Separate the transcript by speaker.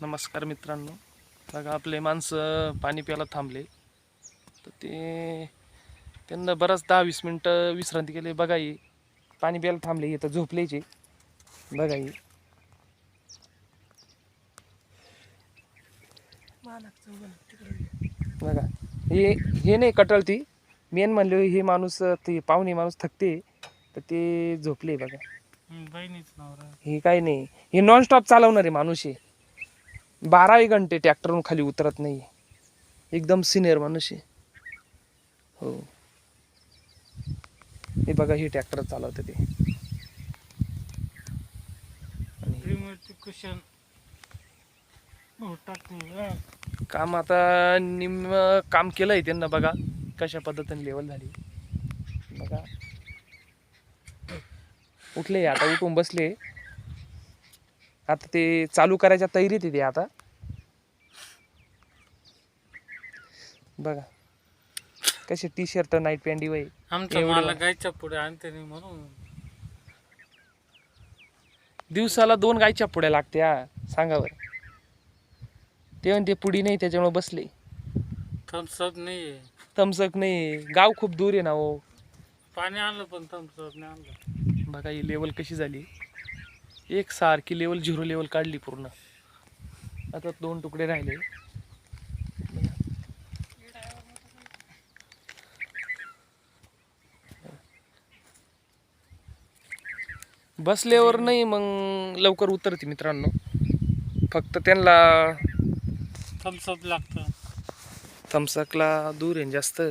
Speaker 1: नमस्कार मित्रांनो. बघा आपले माणसं पाणी प्यायला थांबले. तर ते त्यांना बराच दहा वीस मिनटं विश्रांती केली. बघा ही पाणी प्यायला थांबले. इथं झोपलेचे. बघा ही. बघा हे हे नाही कटळती. मेन म्हणले हे माणूस ते पाहुणे माणूस थकते. तर ते झोपले बघा. हे काही नाही. हे नॉनस्टॉप चालवणार आहे माणूस आहे. बाराही घंटे ट्रॅक्टरवरून खाली उतरत नाही एकदम सिनियर माणूस आहे. हो. हे बघा हे ट्रॅक्टर चालवतं ते.
Speaker 2: टाकते.
Speaker 1: काम आता निम्म काम केलंय त्यांना बघा कशा पद्धतीने लेवल झाली. बघा. उठले आता उठून बसले. आता ते चालू करायच्या तयारीत आहे ते आता. बघा. कसे टी शर्ट नाईट पॅन्ट वय
Speaker 2: आमचा
Speaker 1: एवढं.
Speaker 2: मला गायच्या पुढे आणते नाही म्हणून.
Speaker 1: दिवसाला दोन गायच्या पुड्या लागत्या सांगा बरं. ते म्हणते पुडी नाही त्याच्यामुळे बसले.
Speaker 2: थम्सअप नाहीये.
Speaker 1: तमसक नाही गाव खूप दूर आहे ना हो.
Speaker 2: पाणी आणलं पण थम्सअप नाही आणलं.
Speaker 1: बघा ही लेवल कशी झाली. एक सारखी लेवल झिरो लेवल काढली पूर्ण. आता दोन तुकडे राहिले. बसल्यावर नाही मग लवकर उतरते मित्रांनो. फक्त त्यांना
Speaker 2: थम्सअप लागतं.
Speaker 1: थम्सअपला दूर आहे जास्त.